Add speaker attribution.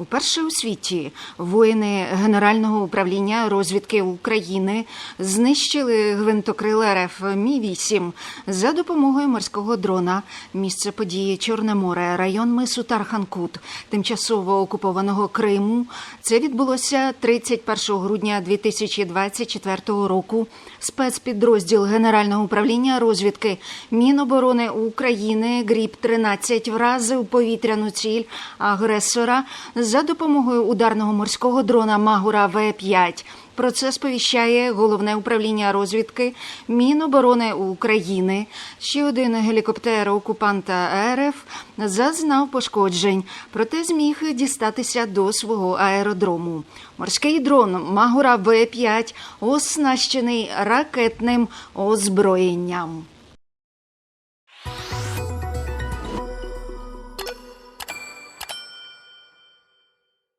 Speaker 1: Уперше у світі воїни Генерального управління розвідки України знищили гвинтокрил РФ Мі-8 за допомогою морського дрона. Місце події Чорне море, район мису Тарханкут, тимчасово окупованого Криму. Це відбулося 31 грудня 2024 року. Спецпідрозділ Генерального управління розвідки Міноборони України ГРІП 13 вразив повітряну ціль агресора за допомогою ударного морського дрона Магура В-5. Про це сповіщає головне управління розвідки Міноборони України. Ще один гелікоптер окупанта РФ зазнав пошкоджень, проте зміг дістатися до свого аеродрому. Морський дрон Магура В-5 оснащений ракетним озброєнням.